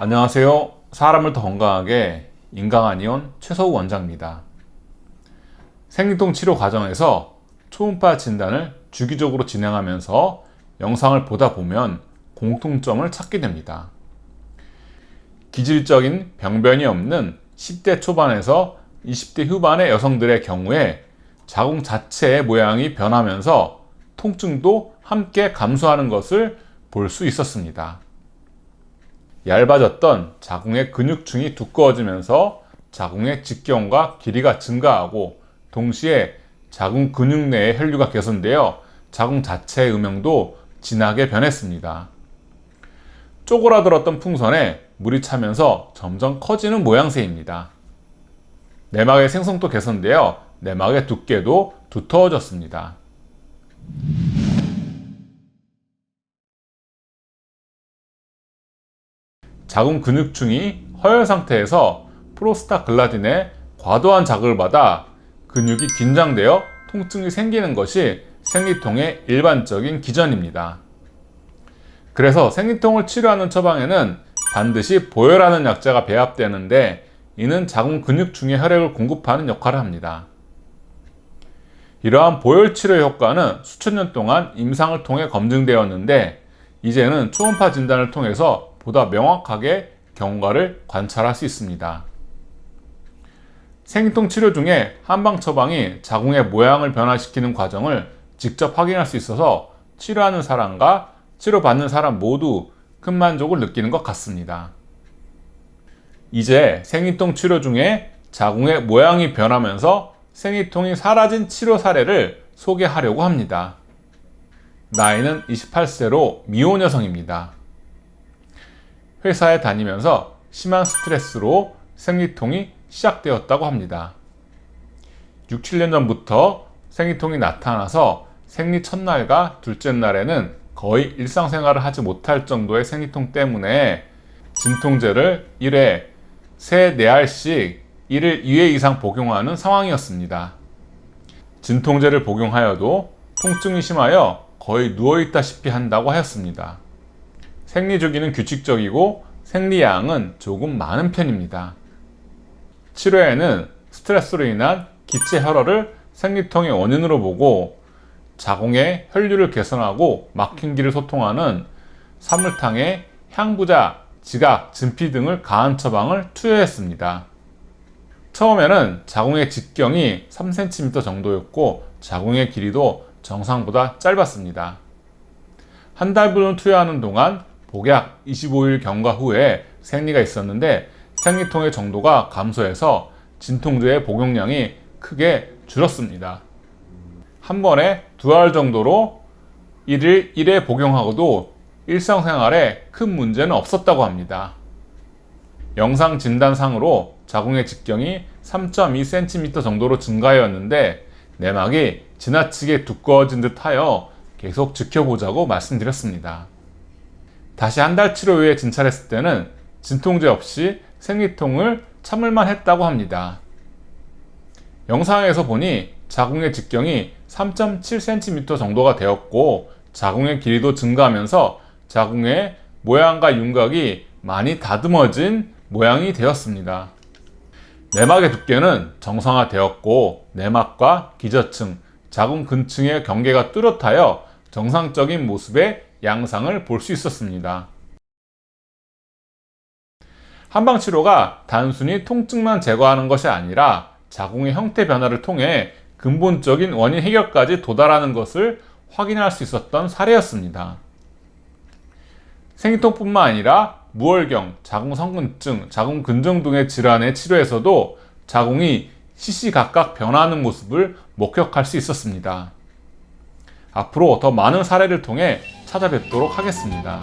안녕하세요. 사람을 더 건강하게 인강한의원 최서우 원장입니다. 생리통 치료 과정에서 초음파 진단을 주기적으로 진행하면서 영상을 보다 보면 공통점을 찾게 됩니다. 기질적인 병변이 없는 10대 초반에서 20대 후반의 여성들의 경우에 자궁 자체의 모양이 변하면서 통증도 함께 감소하는 것을 볼 수 있었습니다. 얇아졌던 자궁의 근육층이 두꺼워지면서 자궁의 직경과 길이가 증가하고 동시에 자궁 근육 내의 혈류가 개선되어 자궁 자체의 음영도 진하게 변했습니다. 쪼그라들었던 풍선에 물이 차면서 점점 커지는 모양새입니다. 내막의 생성도 개선되어 내막의 두께도 두터워졌습니다. 자궁 근육층이 허열 상태에서 프로스타글라딘의 과도한 자극을 받아 근육이 긴장되어 통증이 생기는 것이 생리통의 일반적인 기전입니다. 그래서 생리통을 치료하는 처방에는 반드시 보혈하는 약자가 배합되는데 이는 자궁 근육층의 혈액을 공급하는 역할을 합니다. 이러한 보혈 치료 효과는 수천 년 동안 임상을 통해 검증되었는데 이제는 초음파 진단을 통해서 보다 명확하게 경과를 관찰할 수 있습니다. 생리통 치료 중에 한방 처방이 자궁의 모양을 변화시키는 과정을 직접 확인할 수 있어서 치료하는 사람과 치료받는 사람 모두 큰 만족을 느끼는 것 같습니다. 이제 생리통 치료 중에 자궁의 모양이 변하면서 생리통이 사라진 치료 사례를 소개하려고 합니다. 나이는 28세로 미혼 여성입니다. 회사에 다니면서 심한 스트레스로 생리통이 시작되었다고 합니다. 6, 7년 전부터 생리통이 나타나서 생리 첫날과 둘째 날에는 거의 일상생활을 하지 못할 정도의 생리통 때문에 진통제를 1회 3, 4알씩 1일 2회 이상 복용하는 상황이었습니다. 진통제를 복용하여도 통증이 심하여 거의 누워있다시피 한다고 하였습니다. 생리 주기는 규칙적이고 생리량은 조금 많은 편입니다. 치료에는 스트레스로 인한 기체 혈어를 생리통의 원인으로 보고 자궁의 혈류를 개선하고 막힌 길을 소통하는 사물탕에 향부자, 지각, 진피 등을 가한 처방을 투여했습니다. 처음에는 자궁의 직경이 3cm 정도였고 자궁의 길이도 정상보다 짧았습니다. 한 달분을 투여하는 동안 복약 25일 경과 후에 생리가 있었는데 생리통의 정도가 감소해서 진통제의 복용량이 크게 줄었습니다. 한 번에 두 알 정도로 1일 1회 복용하고도 일상생활에 큰 문제는 없었다고 합니다. 영상 진단상으로 자궁의 직경이 3.2cm 정도로 증가하였는데 내막이 지나치게 두꺼워진 듯 하여 계속 지켜보자고 말씀드렸습니다. 다시 한 달 치료 후에 진찰했을 때는 진통제 없이 생리통을 참을만 했다고 합니다. 영상에서 보니 자궁의 직경이 3.7cm 정도가 되었고 자궁의 길이도 증가하면서 자궁의 모양과 윤곽이 많이 다듬어진 모양이 되었습니다. 내막의 두께는 정상화되었고 내막과 기저층, 자궁 근층의 경계가 뚜렷하여 정상적인 모습의 양상을 볼 수 있었습니다. 한방 치료가 단순히 통증만 제거하는 것이 아니라 자궁의 형태 변화를 통해 근본적인 원인 해결까지 도달하는 것을 확인할 수 있었던 사례였습니다. 생리통뿐만 아니라 무월경, 자궁 성근증, 자궁 근종 등의 질환의 치료에서도 자궁이 시시각각 변화하는 모습을 목격할 수 있었습니다. 앞으로 더 많은 사례를 통해 찾아뵙도록 하겠습니다.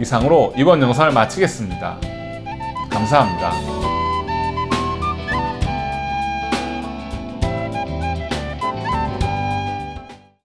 이상으로 이번 영상을 마치겠습니다. 감사합니다.